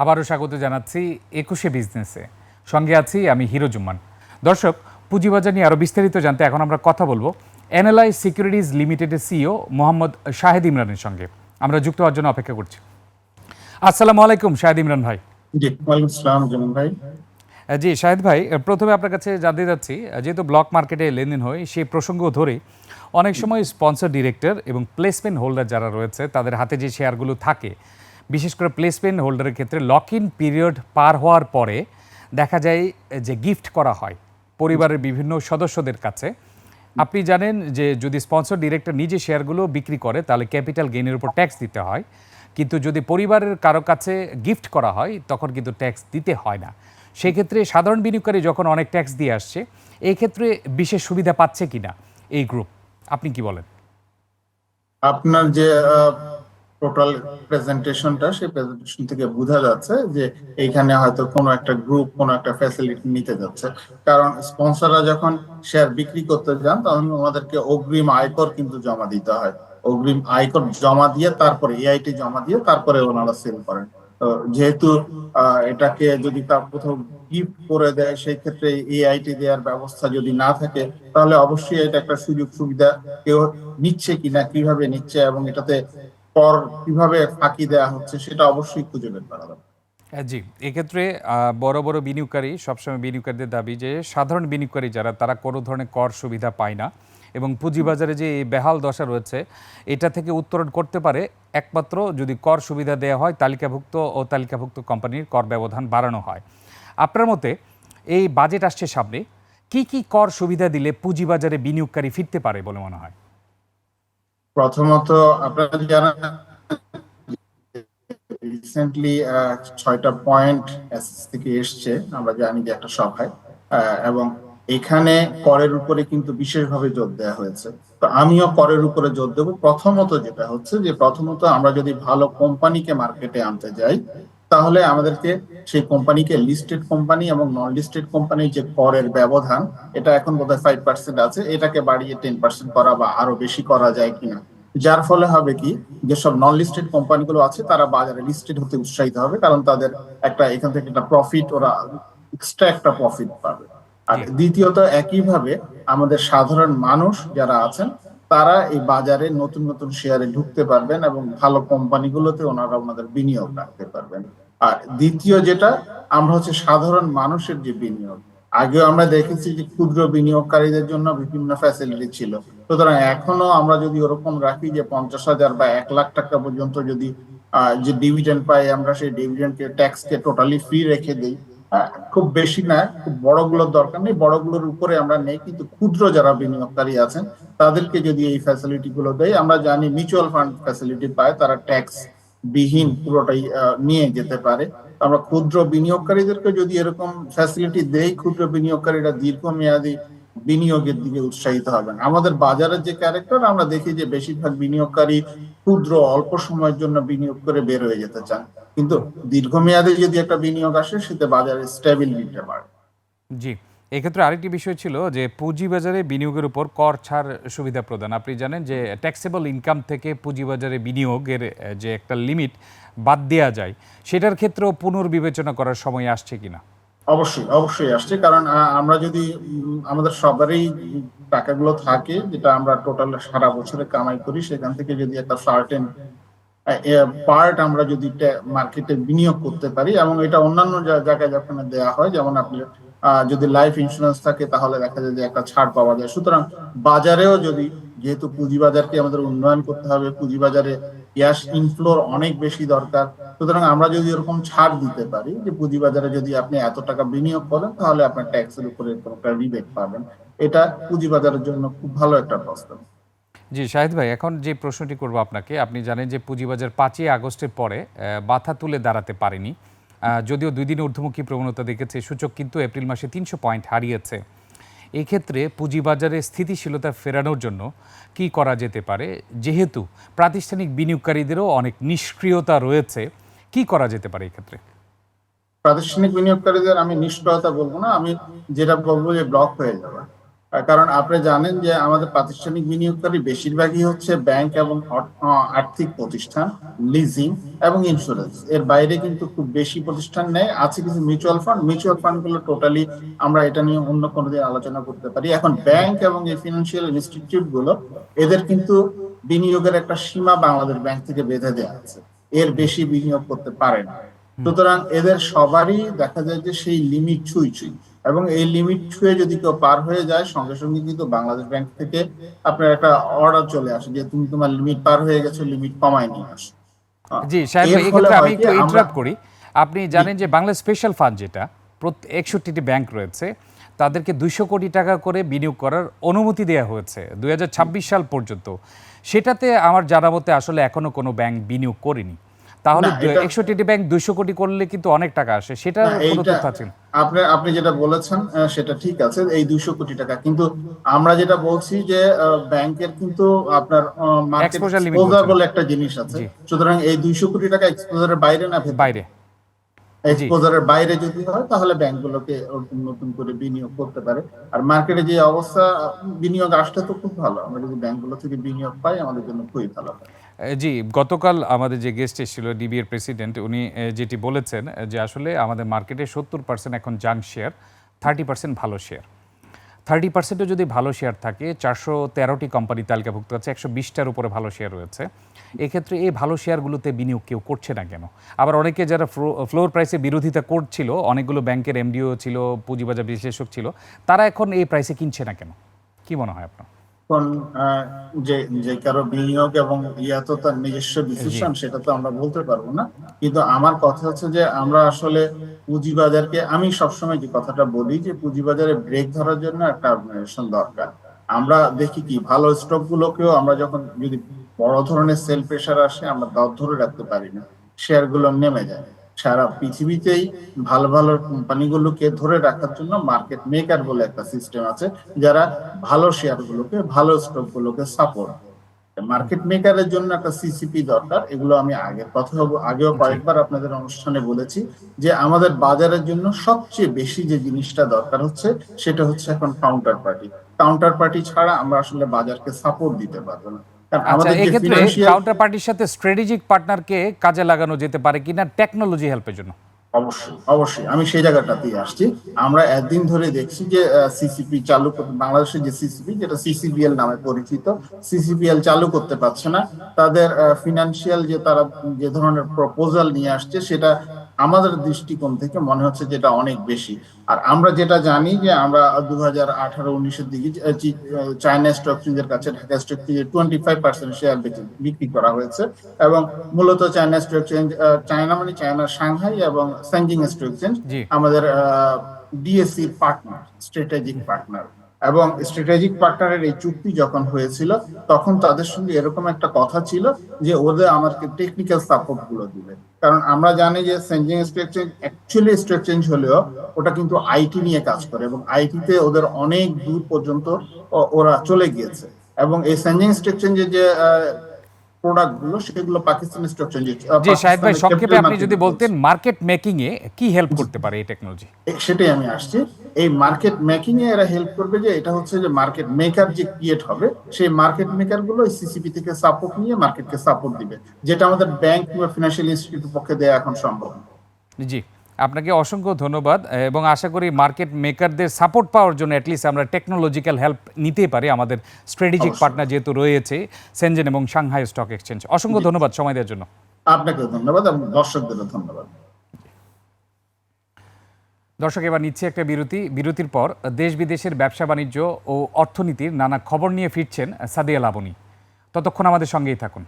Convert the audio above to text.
আবারও স্বাগত জানাচ্ছি একুশে বিজনেসে। সঙ্গে আছি আমি হিরো জুম্মান। দর্শক পুঁজিবাজার নিয়ে আরও বিস্তারিত জানতে এখন আমরা কথা বলব এনএলআই সিকিউরিটিজ লিমিটেডের সিইও মোহাম্মদ শাহেদ ইমরানের সঙ্গে। আমরা যুক্ত হওয়ার জন্য অপেক্ষা করছি। আসসালামু আলাইকুম শাহেদ ইমরান ভাই। জি ওয়ালাইকুম আসসালাম জমিন ভাই। জি শাহেদ ভাই প্রথমে আপনার কাছে জানতে যাচ্ছি যেহেতু ব্লক মার্কেটে লেনদেন হয় সেই প্রসঙ্গ ধরে অনেক সময় স্পন্সর ডিরেক্টর এবং প্লেসমেন্ট হোল্ডার যারা রয়েছে তাদের হাতে যে শেয়ারগুলো থাকে বিশেষ করে প্লেসমেন্ট হোল্ডারের ক্ষেত্রে লক ইন পিরিয়ড পার হওয়ার পরে দেখা যায় যে গিফট করা হয় পরিবারের বিভিন্ন সদস্যদের কাছে। আপনি জানেন যে যদি স্পন্সর ডিরেক্টর নিজে শেয়ারগুলো বিক্রি করে, তাহলে ক্যাপিটাল গেইনের উপর ট্যাক্স দিতে হয়। কিন্তু যদি পরিবারের কারও কাছে গিফট করা হয়, তখন কিন্তু ট্যাক্স দিতে হয় না। সেই ক্ষেত্রে সাধারণ বিনিয়োগকারী যখন অনেক ট্যাক্স দিয়ে আসছে, এই ক্ষেত্রে বিশেষ সুবিধা পাচ্ছে কিনা এই গ্রুপ আপনি কি বলেন? আপনার যে টোটাল প্রেজেন্টেশনটা সেই প্রেজেন্টেশন থেকে বোঝা যাচ্ছে যে এইখানে হয়তো কোনো একটা গ্রুপ, কোনো একটা ফ্যাসিলিটি নিতে যাচ্ছে। কারণ স্পন্সররা যখন শেয়ার বিক্রি করতে যান, তখন ওনাদেরকে অগ্রিম আয়কর কিন্তু জমা দিতে হয়। অগ্রিম আয়কর জমা দিয়ে তারপরে এআইটি জমা দিয়ে তারপরে ওনারা সেল করেন। যেহেতু এটাকে যদি তার কোথাও গিফট করে দেয়, সেই ক্ষেত্রে এআইটি দেওয়ার ব্যবস্থা যদি না থাকে, তাহলে অবশ্যই এটা একটা সুযোগ সুবিধা কেউ নিচ্ছে কিনা, কীভাবে নিচ্ছে এবং এটাতে কর কীভাবে ফাঁকি দেওয়া হচ্ছে সেটা অবশ্যই খুঁজে বের করা জি, এক্ষেত্রে বড় বড় বিনিয়োগকারী সবসময় বিনিয়োগকারীদের দাবি যে সাধারণ বিনিয়োগকারী যারা, তারা কোনো ধরনের কর সুবিধা পায় না এবং পুঁজিবাজারে যে বেহাল দশা রয়েছে, এটা থেকে উত্তরণ করতে পারে একমাত্র যদি কর সুবিধা দেওয়া হয়, তালিকাভুক্ত ও তালিকাভুক্ত কোম্পানির কর ব্যবধান বাড়ানো হয়। আপনার মতে এই বাজেট আসছে সামনে, কি কি কর সুবিধা দিলে পুঁজিবাজারে বিনিয়োগকারী ফিরতে পারে বলে মনে হয়? প্রথমত আপনারা জানেন রিসেন্টলি ছয়টা পয়েন্ট থেকে এসছে, আমরা জানি যে একটা সভায় এবং এখানে করের উপরে কিন্তু বিশেষভাবে জোর দেওয়া হয়েছে। তো আমিও করের উপরে জোর দেবো। প্রথমত যেটা হচ্ছে যে, প্রথমত আমরা যদি ভালো কোম্পানিকে মার্কেটে আনতে যাই তাহলে আমাদেরকে সেই কোম্পানিকে লিস্টেড কোম্পানি এবং নন লিস্টেড কোম্পানির যে করের ব্যবধান এটা এখন বোধহয় ফাইভ পার্সেন্ট আছে এটাকে বাড়িয়ে টেন পার্সেন্ট করা বা আরও বেশি করা যায় কিনা। যার ফলে হবে কি যেসব নন লিস্টেড কোম্পানিগুলো আছে তারা বাজারে লিস্টেড হতে উৎসাহিত হবে কারণ তাদের একটা এখান থেকে একটা প্রফিট ওরা এক্সট্রা একটা প্রফিট পাবে। আর। দ্বিতীয়ত একইভাবে আমাদের সাধারণ মানুষ যারা আছেন তারা এই বাজারে নতুন নতুন শেয়ারে ঢুকতে পারবেন এবং ভালো কোম্পানিগুলোতে ওনারা ওনাদের বিনিয়োগ রাখতে পারবেন। আর দ্বিতীয় যেটা, আমরা হচ্ছে সাধারণ মানুষের যে বিনিয়োগ। আগেও আমরা দেখেছি যে ক্ষুদ্র বিনিয়োগকারীদের জন্য বিভিন্ন ফ্যাসিলিটি ছিল। সুতরাং এখনও আমরা যদি ওরকম রাখি যে পঞ্চাশ হাজার বা এক লাখ টাকা পর্যন্ত যদি যে ডিভিডেন্ড পাই, আমরা সেই ডিভিডেন্ডকে ট্যাক্সকে টোটালি ফ্রি রেখে দিই খুব বেশি না, খুব বড়গুলোর দরকার নেই। বড়গুলোর উপরে আমরা নেই, কিন্তু ক্ষুদ্র যারা বিনিয়োগকারী আছেন, তাদেরকে যদি এই ফ্যাসিলিটি গুলো দেয় আমরা জানি মিউচুয়াল ফান্ড ফ্যাসিলিটি পায়, তারা ট্যাক্স বিহীন পুরোটাই নিয়ে যেতে পারে। আমরা ক্ষুদ্র বিনিয়োগকারীদেরকে যদি এরকম ফ্যাসিলিটি দেই ক্ষুদ্র বিনিয়োগকারীরা দীর্ঘমেয়াদী বিনিয়োগের দিকে উৎসাহিত হবেন। আমাদের বাজারের যে ক্যারেক্টার আমরা দেখি যে বেশিরভাগ বিনিয়োগকারী ক্ষুদ্র অল্প সময়ের জন্য বিনিয়োগ করে বের হয়ে যেতে চান। কিন্তু দীর্ঘমেয়াদে যদি একটা বিনিয়োগ আসে সেটা বাজারে স্টেবিলিটি বাড়ে। জি। এক্ষেত্রে আরেকটি বিষয় ছিল যে পুঁজিবাজারে বিনিয়োগের উপর কর ছাড় সুবিধা প্রদান। আপনি জানেন যে ট্যাক্সেবল ইনকাম থেকে পুঁজিবাজারে বিনিয়োগের যে একটা লিমিট বাদ দেওয়া যায়, সেটার ক্ষেত্রেও পুনর্বিবেচনা করার সময় আসছে কিনা? অবশ্যই অবশ্যই আসছে। কারণ আমরা যদি আমাদের সবারই টাকাগুলো থাকে, যেটা আমরা টোটাল সারা বছরে কামাই করি, সেখান থেকে যদি একটা সার্টেন পার্ট আমরা যদি মার্কেটে বিনিয়োগ করতে পারি, এবং এটা অন্যান্য জায়গায় যখন দেওয়া হয়, যেমন আপনি যদি লাইফ ইন্স্যুরেন্স থাকে, তাহলে দেখা যায় যে একটা ছাড় পাওয়া যায়। সুতরাং বাজারেও যদি, যেহেতু পুঁজিবাজারকে আমাদের উন্নয়ন করতে হবে, পুঁজিবাজারে ক্যাশ ইনফ্লোর অনেক বেশি দরকার। সুতরাং আমরা যদি এরকম ছাড় দিতে পারি, যে পুঁজিবাজারে যদি আপনি এত টাকা বিনিয়োগ করেন, তাহলে আপনার ট্যাক্সের উপরে একটা রিবেট পাবেন। এটা পুঁজিবাজারের জন্য খুব ভালো একটা প্রস্তাব। জি, শাহিদ ভাই, এখন যে প্রশ্নটি করব আপনাকে, আপনি জানেন যে পুঁজিবাজার পাঁচই আগস্টের পরে বাধা তুলে দাঁড়াতে পারেনি। যদিও দুই দিন ঊর্ধ্বমুখী প্রবণতা দেখেছে, সূচক কিন্তু এপ্রিল মাসে তিনশো পয়েন্ট হারিয়েছে। এই ক্ষেত্রে পুঁজিবাজারে স্থিতিশীলতা ফেরানোর জন্য কি করা যেতে পারে? যেহেতু প্রাতিষ্ঠানিক বিনিয়োগকারীদেরও অনেক নিষ্ক্রিয়তা রয়েছে, কি করা যেতে পারে এক্ষেত্রে? প্রাতিষ্ঠানিক বিনিয়োগকারীদের আমি নিষ্ক্রিয়তা বলব না, আমি যেটা বলব যে ব্লক হয়ে যাওয়া কারণ আপনি জানেন যে আমাদের প্রাতিষ্ঠানিক বিনিয়োগকারী বেশিরভাগই হচ্ছে ব্যাংক এবং আর্থিক প্রতিষ্ঠান লিজিং এবং ইন্স্যুরেন্স এর বাইরে কিন্তু খুব বেশি প্রতিষ্ঠান নেই। আছে কিছু মিউচুয়াল ফান্ড মিউচুয়াল ফান্ডগুলো টোটালি আমরা এটা নিয়ে অন্য কোনো দিন আলোচনা করতে পারি। এখন ব্যাংক এবং এই ফিনান্সিয়াল ইনস্টিটিউটগুলো এদের কিন্তু বিনিয়োগের একটা সীমা বাংলাদেশ ব্যাংক থেকে বেঁধে দেওয়া আছে। এর বেশি বিনিয়োগ করতে পারে না। সুতরাং এদের সবারই দেখা যায় যে সেই লিমিট ছুঁই ছুঁই। এবং এই লিমিট ছুঁয়ে যদি কেউ পার হয়ে যায় সঙ্গে সঙ্গে কিন্তু বাংলাদেশ ব্যাংক থেকে আপনার একটা অর্ডার চলে আসে যে তুমি তোমার লিমিট পার হয়ে গেছো লিমিট কমায় নিয়ে আসো। জি সাহেব ফলে এক্ষেত্রে আমি একটু ইন্টারাপ্ট করি। আপনি জানেন যে বাংলা স্পেশাল ফান্ড যেটা একষট্টিটি ব্যাংক রয়েছে তাদেরকে দুইশো কোটি টাকা করে বিনিয়োগ করার অনুমতি দেওয়া হয়েছে দুই হাজার ছাব্বিশ সাল পর্যন্ত। সেটাতে আমার জানা মতে আসলে এখনও কোনো ব্যাংক বিনিয়োগ করেনি। তাহলে একষট্টিটি ব্যাংক দুইশো কোটি করলে কিন্তু অনেক টাকা আসে সেটা কোনো তথ্য আছে আপনি আপনি যেটা বলেছেন সেটা ঠিক আছে এই দুইশো কোটি টাকা। কিন্তু আমরা যেটা বলছি যে ব্যাংকের কিন্তু আপনার মার্কেট বলে একটা জিনিস আছে। সুতরাং এই দুইশো কোটি টাকা এক্সপোজারের বাইরে না বাইরে। এক্সপোজারের বাইরে যদি হয় তাহলে ব্যাংকগুলোকে নতুন করে বিনিয়োগ করতে পারে। আর মার্কেটে যে অবস্থা বিনিয়োগ আসতে তো খুব ভালো। আমরা যদি ব্যাংকগুলো থেকে বিনিয়োগ পাই আমাদের জন্য খুবই ভালো হয়। জি, গতকাল আমাদের যে গেস্ট এসেছিল ডিবি এর প্রেসিডেন্ট উনি যেটি বলেছেন যে আসলে আমাদের মার্কেটে সত্তর পার্সেন্ট এখন জাঙ্ক শেয়ার থার্টি পার্সেন্ট ভালো শেয়ার থার্টি পার্সেন্টও যদি ভালো শেয়ার থাকে, চারশো তেরোটি কোম্পানি তালিকাভুক্ত আছে, একশো বিশটার উপরে ভালো শেয়ার রয়েছে। এক্ষেত্রে এই ভালো শেয়ারগুলোতে বিনিয়োগ কেউ করছে না কেন? আবার অনেকে যারা ফ্লোর প্রাইসে বিরোধিতা করছিল, অনেকগুলো ব্যাংকের এমডিও ছিল, পুঁজিবাজার বিশ্লেষক ছিল, তারা এখন এই প্রাইসে কিনছে না কেন? কি মনে হয় আপনার? যে যে কারও বিনিয়োগ এবং ইয়া তো তার নিজস্ব ডিসিশন সেটা তো আমরা বলতে পারব না। কিন্তু আমার কথা হচ্ছে যে আমরা আসলে পুঁজিবাজারকে আমি সবসময় যে কথাটা বলি যে পুঁজিবাজারে ব্রেক ধরার জন্য একটা অর্গানাইজেশন দরকার। আমরা দেখি কি ভালো স্টক গুলোকেও আমরা যখন যদি বড় ধরনের সেল প্রেসার আসে আমরা দর ধরে রাখতে পারি না। শেয়ারগুলো নেমে যায়। সারা পৃথিবীতেই ভালো ভালো কোম্পানিগুলোকে ধরে রাখার জন্য মার্কেট মেকার বলে একটা সিস্টেম আছে যারা ভালো শেয়ার গুলোকে ভালো স্টক গুলোকে সাপোর্ট মার্কেট মেকারের জন্য একটা সিসিপি দরকার এগুলো আমি আগের কথা হব- আগেও কয়েকবার আপনাদের অনুষ্ঠানে বলেছি যে আমাদের বাজারের জন্য সবচেয়ে বেশি যে জিনিসটা দরকার হচ্ছে সেটা হচ্ছে এখন কাউন্টার পার্টি কাউন্টার পার্টি ছাড়া আমরা আসলে বাজারকে সাপোর্ট দিতে পারব না। আচ্ছা এক্ষেত্রে কাউন্টার পার্টির সাথে স্ট্র্যাটেজিক পার্টনারকে কাজে লাগানো যেতে পারে কিনা টেকনোলজি হেল্পের জন্য? অবশ্যই অবশ্যই। আমি সেই জায়গাটাতেই আসছি। আমরা একদিন ধরে দেখছি যে সিসিপি চালু বাংলাদেশের যে সিসিপি যেটা সিসিবিএল নামে পরিচিত সিসিবিএল চালু করতে পারছে না। তাদের ফিনান্সিয়াল যে তারা যে ধরনের প্রপোজাল নিয়ে আসছে সেটা আমাদের দৃষ্টিকোণ থেকে মনে হচ্ছে যেটা অনেক বেশি। আর আমরা যেটা জানি যে আমরা দু হাজার আঠারো উনিশের দিকে চায়না স্টক এক্সচেঞ্জের কাছে ঢাকা স্টক এক্সচেঞ্জে টোয়েন্টি ফাইভ পার্সেন্ট শেয়ার বিক্রি করা হয়েছে। এবং মূলত চায়না স্টক এক্সচেঞ্জ চায়না মানে চায়না সাংহাই এবং স্যাংজিং স্টক এক্সচেঞ্জ। আমাদের ডিএসসি পার্টনার স্ট্র্যাটেজিক পার্টনার এবং স্ট্র্যাটেজিক পার্টনারের এই চুক্তি যখন হয়েছিল, তখন তাদের সঙ্গে এরকম একটা কথা ছিল যে ওদের আমাদেরকে টেকনিক্যাল সাপোর্টগুলো দিবে। কারণ আমরা জানি যে সেনজিং স্ট্রেকচেঞ্জ অ্যাকচুয়ালি স্ট্রেকচেঞ্জ হলেও ওটা কিন্তু আইটি নিয়ে কাজ করে এবং আইটিতে ওদের অনেক দূর পর্যন্ত ওরা চলে গিয়েছে। এবং এই সেনজিং স্ট্রেকচেঞ্জের যে প্রোডাক্টগুলো সেগুলো পাকিস্তান স্টক এক্সচেঞ্জ জি সাহেব ভাই সংক্ষেপে আপনি যদি বলতেন মার্কেট মেকিং এ কি হেল্প করতে পারে এই টেকনোলজি সেটাই আমি আসছি। এই মার্কেট মেকিং এ এরা হেল্প করবে যে এটা হচ্ছে যে মার্কেট মেকার যে ক্রিয়েট হবে সেই মার্কেট মেকারগুলো সিসিপি থেকে সাপোর্ট নিয়ে মার্কেটকে সাপোর্ট দিবে যেটা আমাদের ব্যাংক কিংবা ফিনান্সিয়াল ইনস্টিটিউটের পক্ষে দেওয়া এখন সম্ভব জি। আপনাকে অসংখ্য ধন্যবাদ এবং আশা করি মার্কেট মেকারদের সাপোর্ট পাওয়ার জন্য অ্যাটলিস্ট আমরা টেকনোলজিক্যাল হেল্প নিতেই পারি আমাদের স্ট্র্যাটেজিক। পার্টনার যেহেতু রয়েছে সেনজেন এবং সাংহাই স্টক এক্সচেঞ্জ অসংখ্য ধন্যবাদ সময় দেওয়ার জন্য। আপনাকেও ধন্যবাদ এবং দর্শকদেরও ধন্যবাদ। দর্শক এবার নিচ্ছে একটা বিরতি। বিরতির পর দেশ বিদেশের ব্যবসা বাণিজ্য ও অর্থনীতির নানা খবর নিয়ে ফিরছেন সাদিয়া লাবণী ততক্ষণ আমাদের সঙ্গেই থাকুন।